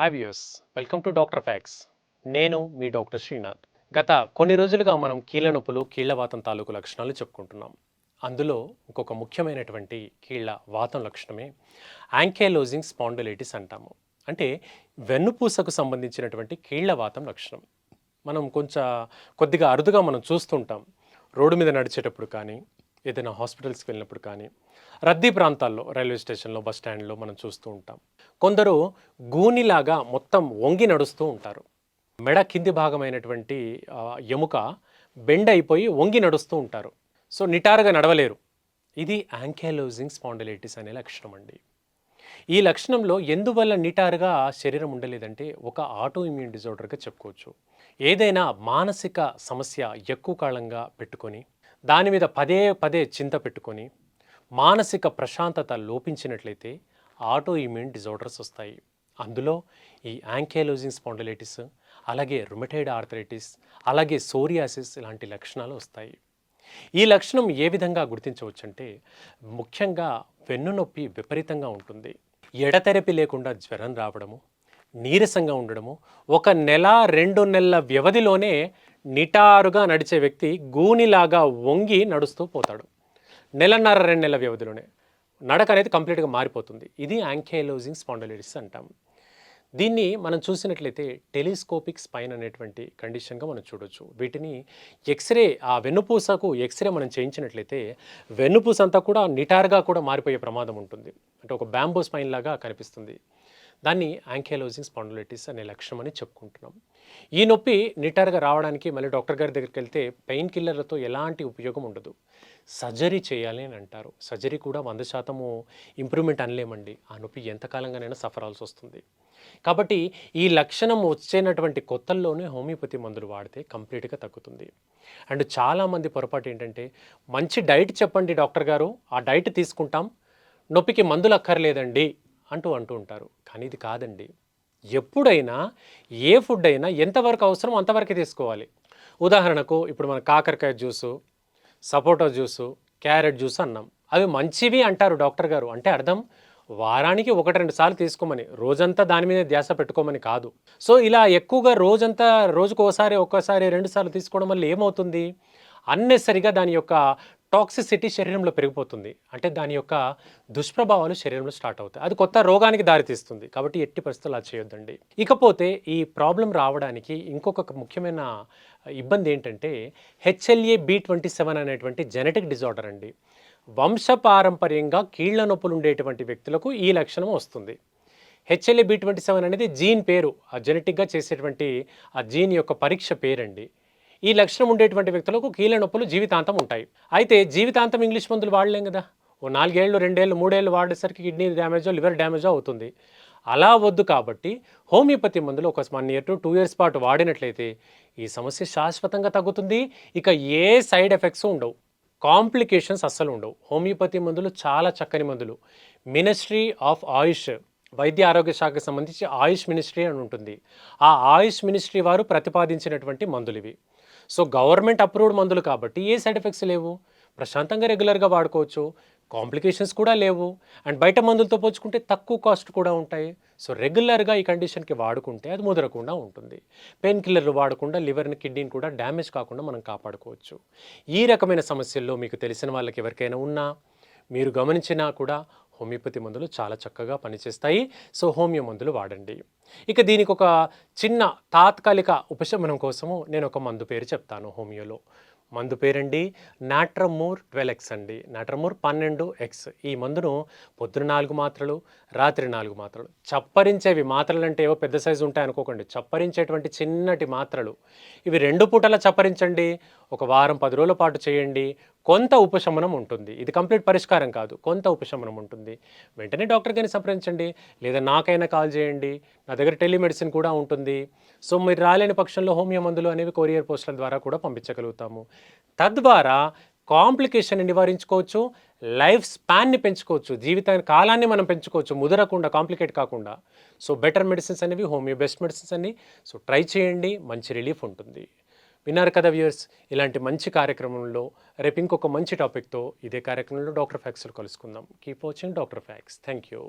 Hi views welcome to doctor facts నేను మీ doctor Srinath గత కొన్ని రోజులుగా మనం కీళ్ళ నొప్పులు కీళ్ళవాతం తాలూకు లక్షణాలు చెప్పుకుంటున్నాం. అందులో ఇంకొక ముఖ్యమైనటువంటి కీళ్ళ వాతం లక్షణమే యాంకేలోజింగ్ స్పాండలైటిస్ అంటాము. అంటే వెన్నుపూసకు సంబంధించినటువంటి కీళ్ళవాతం లక్షణం. మనం కొంచెం కొద్దిగా అరుదుగా మనం చూస్తుంటాం. రోడ్డు మీద నడిచేటప్పుడు కానీ ఏదైనా హాస్పిటల్స్కి వెళ్ళినప్పుడు కానీ రద్దీ ప్రాంతాల్లో రైల్వే స్టేషన్లో బస్ స్టాండ్లో మనం చూస్తూ ఉంటాం. కొందరు గూనిలాగా మొత్తం వంగి నడుస్తూ ఉంటారు. మెడ కింది భాగమైనటువంటి ఎముక బెండ్ అయిపోయి వంగి నడుస్తూ ఉంటారు. సో నిటారుగా నడవలేరు. ఇది యాంకాలోజింగ్ స్పాండలైటిస్ అనే లక్షణం అండి. ఈ లక్షణంలో ఎందువల్ల నిటారుగా శరీరం ఉండలేదంటే ఒక ఆటో ఇమ్యూన్ డిజార్డర్గా చెప్పుకోవచ్చు. ఏదైనా మానసిక సమస్య ఎక్కువ కాలంగా పెట్టుకొని దాని మీద పదే పదే చింత పెట్టుకొని మానసిక ప్రశాంతత లోపించినట్లయితే ఆటో ఇమ్యూన్ డిజార్డర్స్ వస్తాయి. అందులో ఈ యాంకేలోజింగ్ స్పాండిలైటిస్ అలాగే రుమటైడ్ ఆర్థరైటిస్ అలాగే సోరియాసిస్ ఇలాంటి లక్షణాలు వస్తాయి. ఈ లక్షణం ఏ విధంగా గుర్తించవచ్చంటే ముఖ్యంగా వెన్నునొప్పి విపరీతంగా ఉంటుంది. ఎడతెరపి లేకుండా జ్వరం రావడము నీరసంగా ఉండడము ఒక నెల రెండు నెలల వ్యవధిలోనే నిటారుగా నడిచే వ్యక్తి గూనిలాగా వంగి నడుస్తూ పోతాడు. నెలన్నర రెండు నెలల వ్యవధిలోనే నడక అనేది కంప్లీట్గా మారిపోతుంది. ఇది యాంకేలోజింగ్ స్పాండిలైటిస్ అంటాం. దీన్ని మనం చూసినట్లయితే టెలిస్కోపిక్ స్పైన్ అనేటువంటి కండిషన్గా మనం చూడొచ్చు. వీటిని ఎక్స్రే ఆ వెన్నుపూసకు ఎక్స్రే మనం చేయించినట్లయితే వెన్నుపూస అంతా కూడా నిటారుగా కూడా మారిపోయే ప్రమాదం ఉంటుంది. అంటే ఒక బ్యాంబో స్పైన్ లాగా కనిపిస్తుంది. దాన్ని యాంకేలోజింగ్ స్పాండిలైటిస్ అనే లక్షణం అని చెప్పుకుంటున్నాం. ఈ నొప్పి నిటారుగా రావడానికి మళ్ళీ డాక్టర్ గారి దగ్గరికి వెళ్తే పెయిన్ కిల్లర్లతో ఎలాంటి ఉపయోగం ఉండదు. సర్జరీ చేయాలి అని అంటారు. సర్జరీ కూడా వంద శాతము ఇంప్రూవ్మెంట్ అనలేమండి. ఆ నొప్పి ఎంతకాలంగానైనా సఫర్ అవ్వాల్సి వస్తుంది. కాబట్టి ఈ లక్షణం వచ్చేనటువంటి కొత్తల్లోనే హోమియోపతి మందులు వాడితే కంప్లీట్గా తగ్గుతుంది. అండ్ చాలామంది పొరపాటు ఏంటంటే మంచి డైట్ చెప్పండి డాక్టర్ గారు. ఆ డైట్ తీసుకుంటాం. నొప్పికి మందులు అక్కర్లేదండి. అంటూ అంటూ ఉంటారు. కానీ ఇది కాదండి. ఎప్పుడైనా ఏ ఫుడ్ అయినా ఎంతవరకు అవసరం అంతవరకే తీసుకోవాలి. ఉదాహరణకు ఇప్పుడు మన కాకరకాయ జ్యూసు సపోటా జ్యూసు క్యారెట్ జ్యూస్ అన్నాం. అవి మంచివి అంటారు డాక్టర్ గారు. అంటే అర్థం? వారానికి ఒకటి రెండు సార్లు తీసుకోమని. రోజంతా దాని మీద ధ్యాస పెట్టుకోమని కాదు. సో ఇలా ఎక్కువగా రోజంతా రోజుకు ఒకసారి ఒక్కసారి రెండు సార్లు తీసుకోవడం వల్ల ఏమవుతుంది? అన్నెసరిగా దాని యొక్క టాక్సిసిటీ శరీరంలో పెరిగిపోతుంది. అంటే దాని యొక్క దుష్ప్రభావాలు శరీరంలో స్టార్ట్ అవుతాయి. అది కొత్త రోగానికి దారితీస్తుంది కాబట్టి ఎట్టి పరిస్థితులు అలా చేయొద్దండి. ఇకపోతే ఈ ప్రాబ్లం రావడానికి ఇంకొక ముఖ్యమైన ఇబ్బంది ఏంటంటే హెచ్ఎల్ఏ బి ట్వంటీ సెవెన్ అనేటువంటి జెనెటిక్ డిజార్డర్ అండి. వంశపారంపర్యంగా కీళ్ళ నొప్పులు ఉండేటువంటి వ్యక్తులకు ఈ లక్షణం వస్తుంది. హెచ్ఎల్ఏ బి ట్వంటీ సెవెన్ అనేది జీన్ పేరు. ఆ జెనెటిక్గా చేసేటువంటి ఆ జీన్ యొక్క పరీక్ష పేరండి. ఈ లక్షణం ఉండేటువంటి వ్యక్తులకు కీళ్ళ నొప్పులు జీవితాంతం ఉంటాయి. అయితే జీవితాంతం ఇంగ్లీష్ మందులు వాడలేం కదా? ఓ నాలుగేళ్ళు రెండేళ్ళు మూడేళ్ళు వాడేసరికి కిడ్నీ డ్యామేజో లివర్ డ్యామేజో అవుతుంది. అలా వద్దు కాబట్టి హోమియోపతి మందులు ఒక one year to two years పాటు వాడినట్లయితే ఈ సమస్య శాశ్వతంగా తగ్గుతుంది. ఇక ఏ సైడ్ ఎఫెక్ట్స్ ఉండవు. కాంప్లికేషన్స్ అస్సలు ఉండవు. హోమియోపతి మందులు చాలా చక్కని మందులు. మినిస్ట్రీ ఆఫ్ ఆయుష్ వైద్య ఆరోగ్య శాఖకు సంబంధించి ఆయుష్ మినిస్ట్రీ అని ఉంటుంది. ఆ ఆయుష్ మినిస్ట్రీ వారు ప్రతిపాదించినటువంటి మందులు ఇవి. సో గవర్నమెంట్ అప్రూవ్డ్ మందులు కాబట్టి ఏ సైడ్ ఎఫెక్ట్స్ లేవు. ప్రశాంతంగా రెగ్యులర్గా వాడుకోవచ్చు. కాంప్లికేషన్స్ కూడా లేవు. అండ్ బయట మందులతో పోల్చుకుంటే తక్కువ కాస్ట్ కూడా ఉంటాయి. సో రెగ్యులర్గా ఈ కండిషన్కి వాడుకుంటే అది ముదరకుండా ఉంటుంది. పెయిన్ కిల్లర్లు వాడకుండా లివర్ని కిడ్నీని కూడా డ్యామేజ్ కాకుండా మనం కాపాడుకోవచ్చు. ఈ రకమైన సమస్యల్లో మీకు తెలిసిన వాళ్ళకి ఎవరికైనా ఉన్నా మీరు గమనించినా కూడా హోమియోపతి మందులు చాలా చక్కగా పనిచేస్తాయి. సో హోమియో మందులు వాడండి. ఇక దీనికి ఒక చిన్న తాత్కాలిక ఉపశమనం కోసము నేను ఒక మందు పేరు చెప్తాను హోమియోలో. మందు పేరండి నాట్రమూర్ ట్వెల్వ్ ఎక్స్ అండి. నాట్రమూర్ పన్నెండు ఎక్స్ ఈ మందును పొద్దున నాలుగు మాత్రలు రాత్రి నాలుగు మాత్రలు. చప్పరించేవి మాత్రలు అంటే ఏవో పెద్ద సైజు ఉంటాయి అనుకోకండి. చప్పరించేటువంటి చిన్నటి మాత్రలు. ఇవి రెండు పూటలా చప్పరించండి. ఒక వారం పది రోజుల పాటు చేయండి. కొంత ఉపశమనం ఉంటుంది. ఇది కంప్లీట్ పరిష్కారం కాదు. కొంత ఉపశమనం ఉంటుంది. వెంటనే డాక్టర్ గారిని సంప్రదించండి. లేదా నాకైనా కాల్ చేయండి. నా దగ్గర టెలిమెడిసిన్ కూడా ఉంటుంది. సో మీరు రాలేని పక్షంలో హోమియో మందులు అనేవి కొరియర్ పోస్టుల ద్వారా కూడా పంపించగలుగుతాము. తద్వారా కాంప్లికేషన్ నివారించుకోవచ్చు లైఫ్ స్పాన్ని పెంచుకోవచ్చు జీవితాన్ని కాలాన్ని మనం పెంచుకోవచ్చు ముదరకుండా కాంప్లికేట్ కాకుండా. సో బెటర్ మెడిసిన్స్ అనేవి హోమియో బెస్ట్ మెడిసిన్స్ అని సో ట్రై చేయండి మంచి రిలీఫ్ ఉంటుంది. విన్నారు కదా వ్యూయర్స్ ఇలాంటి మంచి కార్యక్రమంలో రేపు ఇంకొక మంచి టాపిక్తో ఇదే కార్యక్రమంలో డాక్టర్ ఫ్యాక్స్లో కలుసుకుందాం. Keep watching doctor facts. Thank you